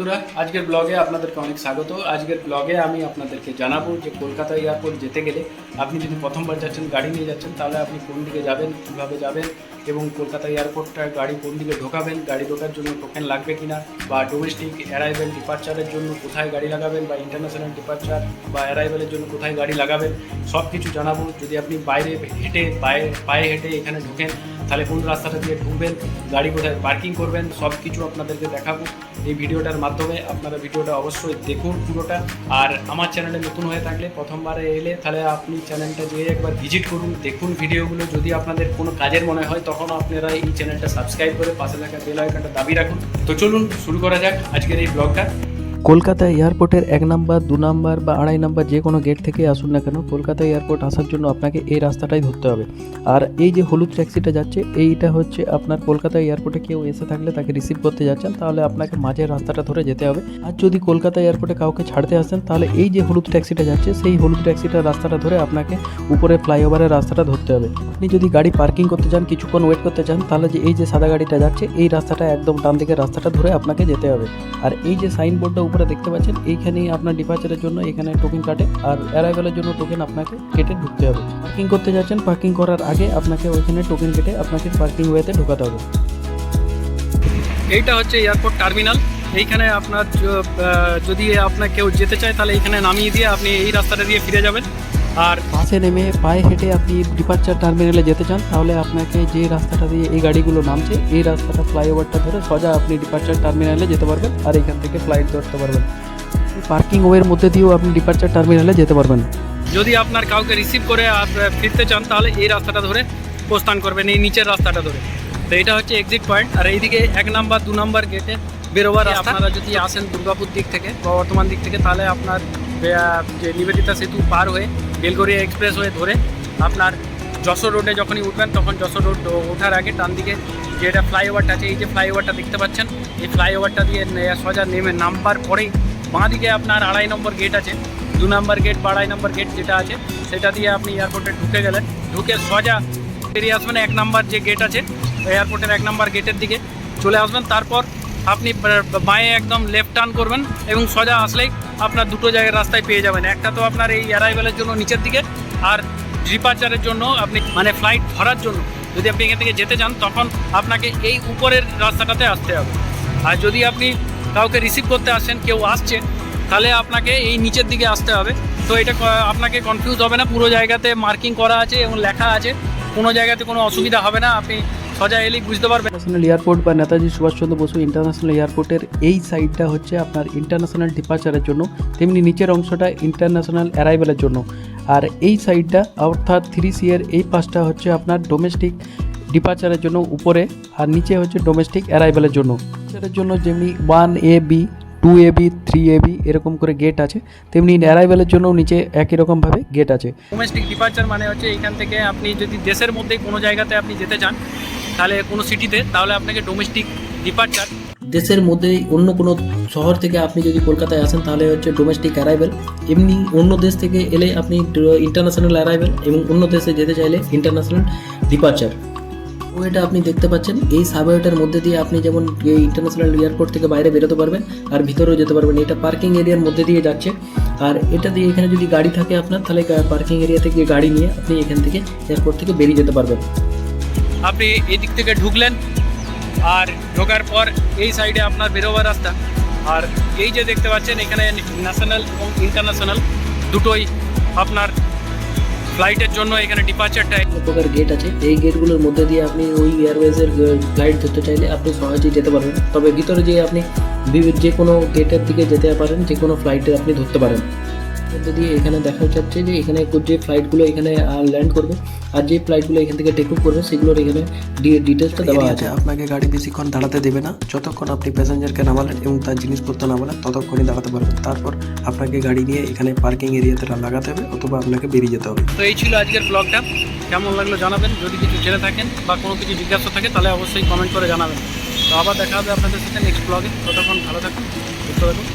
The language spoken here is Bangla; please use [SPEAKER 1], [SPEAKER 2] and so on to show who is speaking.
[SPEAKER 1] বন্ধুরা, আজকের ব্লগে আপনাদেরকে অনেক স্বাগত। আজকের ব্লগে আমি আপনাদেরকে জানাব যে কলকাতা এয়ারপোর্ট যেতে গেলে আপনি যদি প্রথমবার যাচ্ছেন, গাড়ি নিয়ে যাচ্ছেন, তাহলে আপনি কোন দিকে যাবেন, কীভাবে যাবেন এবং কলকাতা এয়ারপোর্টটা গাড়ি কোন দিকে ঢোকাবেন, গাড়ি ঢোকার জন্য টোকেন লাগবে কি না বা ডোমেস্টিক অ্যারাইভেল ডিপার্চারের জন্য কোথায় গাড়ি লাগাবেন বা ইন্টারন্যাশনাল ডিপার্চার বা অ্যারাইভেলের জন্য কোথায় গাড়ি লাগাবেন সব কিছু জানাব। যদি আপনি বাইরে হেঁটে, পায়ে পায়ে হেঁটে এখানে ঢোকেন তাহলে কোন রাস্তাটা দিয়ে ঢুকবেন, গাড়ি কোথায় পার্কিং করবেন সব কিছু আপনাদেরকে দেখাবো। এই ভিডিওটার মাধ্যমে আপনারা ভিডিওটা অবশ্যই দেখুন পুরোটা। আর আমার চ্যানেলে নতুন হয়ে থাকলে প্রথমবারে এলে তাহলে আপনি চ্যানেলটা যেয়ে একবার ভিজিট করুন, দেখুন ভিডিওগুলো। যদি আপনাদের কোনো কাজের মনে হয় তখন আপনারা এই চ্যানেলটা সাবস্ক্রাইব করে পাশে থাকা বেল আইকনটা দাবি রাখুন। তো চলুন শুরু করা যাক আজকের এই ব্লগটা
[SPEAKER 2] কলকাতা এয়ারপোর্টের এক নাম্বার, দু নাম্বার বা আড়াই নাম্বার যে কোনো গেট থেকে আসুন না কেন, কলকাতা এয়ারপোর্ট আসার জন্য আপনাকে এই রাস্তাটাই ধরতে হবে। আর এই যে হলুদ ট্যাক্সিটা যাচ্ছে, এইটা হচ্ছে আপনার কলকাতা এয়ারপোর্টে কেউ এসে থাকলে তাকে রিসিভ করতে যাচ্ছেন, তাহলে আপনাকে মাঝের রাস্তাটা ধরে যেতে হবে। আর যদি কলকাতা এয়ারপোর্টে কাউকে ছাড়তে আসেন, তাহলে এই যে হলুদ ট্যাক্সিটা যাচ্ছে, সেই হলুদ ট্যাক্সিটার রাস্তাটা ধরে আপনাকে উপরে ফ্লাইওভারের রাস্তাটা ধরতে হবে। আপনি যদি গাড়ি পার্কিং করতে চান, কিছুক্ষণ ওয়েট করতে চান, তাহলে যে এই যে সাদা গাড়িটা যাচ্ছে, এই রাস্তাটা একদম ডান দিকের রাস্তাটা ধরে আপনাকে যেতে হবে। আর এই যে সাইনবোর্ডটা উপরে দেখতে পাচ্ছেন, এইখানেই আপনার ডিপার্চারের জন্য এখানে টোকেন কাটে আর অ্যারাইভেলের জন্য টোকেন আপনাকে কেটে ঢুকতে হবে। পার্কিং করতে যাচ্ছেন পার্কিং করার আগে আপনাকে ওইখানে টোকেন কেটে আপনাকে পার্কিং ওয়েতে ঢোকাতে হবে।
[SPEAKER 1] এইটা হচ্ছে এয়ারপোর্ট টার্মিনাল এইখানে আপনার যদি আপনার কেউ যেতে চায়, তাহলে এইখানে নামিয়ে দিয়ে আপনি এই রাস্তাটা দিয়ে ফিরে যাবেন। আর
[SPEAKER 2] বাসে নেমে পায়ে হেঁটে আপনি ডিপার্চার টার্মিনালে যেতে চান তাহলে আপনাকে যে রাস্তাটা দিয়ে এই গাড়িগুলো নামছে এই রাস্তাটা ফ্লাইওভারটা ধরে সোজা আপনি ডিপার্চার টার্মিনালে যেতে পারবেন আর এখান থেকে ফ্লাইট ধরতে পারবেন। পার্কিং ওয়ের মধ্যে দিয়েও আপনি ডিপার্চার টার্মিনালে যেতে পারবেন।
[SPEAKER 1] যদি আপনার কাউকে রিসিভ করে আর ফিরতে চান তাহলে এই রাস্তাটা ধরে প্রস্থান করবেন এই নিচের রাস্তাটা ধরে। তো এটা হচ্ছে এক্সিট পয়েন্ট আর এইদিকে এক নাম্বার দু নাম্বার গেটে বেরোবার আপনারা যদি আসেন দুর্গাপুর দিক থেকে বা বর্তমান দিক থেকে তাহলে আপনার যে নিবেদিতা সেতু পার হয়ে বেলগড়িয়া এক্সপ্রেস হয়ে ধরে আপনার যশোর রোডে যখনই উঠবেন, তখন যশোর রোড ওঠার আগে টান দিকে যেটা ফ্লাইওভারটা আছে, এই যে ফ্লাইওভারটা দেখতে পাচ্ছেন, এই ফ্লাইওভারটা দিয়ে সোজা নেমে নামবার পরেই বাঁ দিকে আপনার আড়াই নম্বর গেট আছে, দু নম্বর গেট বা আড়াই নম্বর গেট যেটা আছে, সেটা দিয়ে আপনি এয়ারপোর্টে ঢুকে গেলেন। ঢুকে সোজা বেরিয়ে আসবেন এক নম্বর যে গেট আছে এয়ারপোর্টের এক নম্বর গেটের দিকে। চলে আসবেন, তারপর আপনি বাঁয়ে একদম লেফট টার্ন করবেন এবং সোজা আসলেই আপনার দুটো জায়গায় রাস্তায় পেয়ে যাবেন। একটা তো আপনার এই অ্যারাইভেলের জন্য নিচের দিকে, আর ডিপার্চারের জন্য আপনি মানে ফ্লাইট ধরার জন্য যদি আপনি এখান থেকে যেতে চান, তখন আপনাকে এই উপরের রাস্তাটাতে আসতে হবে। আর যদি আপনি কাউকে রিসিভ করতে আসেন, কেউ আসছে, তাহলে আপনাকে এই নিচের দিকে আসতে হবে। তো এটা আপনাকে কনফিউজ হবে না, পুরো জায়গাতে মার্কিং করা আছে এবং লেখা আছে। কোনো জায়গাতে কোনো অসুবিধা হবে না, আপনি সোজা এলেই বুঝতে পারবেন
[SPEAKER 2] ন্যাশনাল এয়ারপোর্ট বা নেতাজি সুভাষচন্দ্র বসু ইন্টারন্যাশনাল এয়ারপোর্টের এই সাইডটা হচ্ছে আপনার ইন্টারন্যাশনাল ডিপার্চারের জন্য তেমনি নিচের অংশটা ইন্টারন্যাশনাল অ্যারাইভেলের জন্য। আর এই সাইডটা অর্থাৎ থ্রি সি এর এই পাশটা হচ্ছে আপনার ডোমেস্টিক ডিপার্চারের জন্য উপরে আর নিচে হচ্ছে ডোমেস্টিক অ্যারাইভেলের জন্য। ডিপার্চারের জন্য যেমনি one A B two A B three A B এরকম করে গেট আছে তেমনি অ্যারাইভেলের জন্য নিচে একই রকমভাবে গেট আছে।
[SPEAKER 1] ডোমেস্টিক ডিপার্চার মানে হচ্ছে এখান থেকে আপনি যদি দেশের মধ্যে কোনো জায়গাতে আপনি যেতে চান তাহলে কোনো সিটিতে তাহলে আপনাকে ডোমেস্টিক ডিপার্চার
[SPEAKER 2] দেশের মধ্যে অন্য কোনো শহর থেকে আপনি যদি কলকাতায় আসেন, তাহলে হচ্ছে ডোমেস্টিক অ্যারাইভেল এমনি অন্য দেশ থেকে এলে আপনি ইন্টারন্যাশনাল অ্যারাইভেল এবং অন্য দেশে যেতে চাইলে ইন্টারন্যাশনাল ডিপার্চার ওয়েটা আপনি দেখতে পাচ্ছেন। এই সাবওয়েটার মধ্যে দিয়ে আপনি যেমন এই ইন্টারন্যাশনাল এয়ারপোর্ট থেকে বাইরে বেরোতে পারবেন, আর ভিতরেও যেতে পারবেন। এটা পার্কিং এরিয়ার মধ্যে দিয়ে যাচ্ছে। আর এটা দিয়ে এখানে যদি গাড়ি থাকে আপনার, তাহলে পার্কিং এরিয়া থেকে গাড়ি নিয়ে আপনি এখান থেকে এয়ারপোর্ট থেকে বেরিয়ে যেতে পারবেন।
[SPEAKER 1] আপনি এদিক থেকে ঢুকলেন আর ঢোকার পর এই সাইডে আপনার বেরোবার রাস্তা। আর এই যে দেখতে পাচ্ছেন, এখানে ন্যাশনাল এবং ইন্টারন্যাশনাল দুটোই আপনার ফ্লাইটের জন্য এখানে ডিপার্চারটা
[SPEAKER 2] বিভিন্ন প্রকার গেট আছে? এই গেটগুলোর মধ্যে দিয়ে আপনি ওই এয়ারওয়েজের ফ্লাইট ধরতে চাইলে আপনি সহজেই যেতে পারবেন। তবে ভিতরে যে আপনি যে কোনো গেটের দিকে যেতে পারেন যে কোনো ফ্লাইটে আপনি ধরতে পারেন। মধ্যে দিয়ে এখানে দেখা যাচ্ছে যে এখানে যে ফ্লাইটগুলো এখানে ল্যান্ড করবে। আর যে ফ্লাইটগুলো এখান থেকে টেক অফ করবে সেগুলোর এখানে ডিটেলসটা দেওয়া আছে।
[SPEAKER 3] আপনাকে গাড়ি বেশিক্ষণ দাঁড়াতে দেবে না। যতক্ষণ আপনি প্যাসেঞ্জারকে নামালেন এবং তার জিনিসপত্র নামালেন ততক্ষণই দাঁড়াতে পারবেন। তারপর আপনাকে গাড়ি নিয়ে এখানে পার্কিং এরিয়াতে লাগাতে হবে অথবা আপনাকে বেরিয়ে যেতে হবে।
[SPEAKER 1] তো এই ছিল আজকের ব্লগটা কেমন লাগল জানাবেন। যদি কিছু জেনে থাকেন বা কোনো কিছু জিজ্ঞাসা থাকে তাহলে অবশ্যই কমেন্ট করে জানাবেন। তো আবার দেখা হবে আপনাদের সাথে নেক্সট ব্লগে ততক্ষণ ভালো থাকুন সুস্থ থাকুন।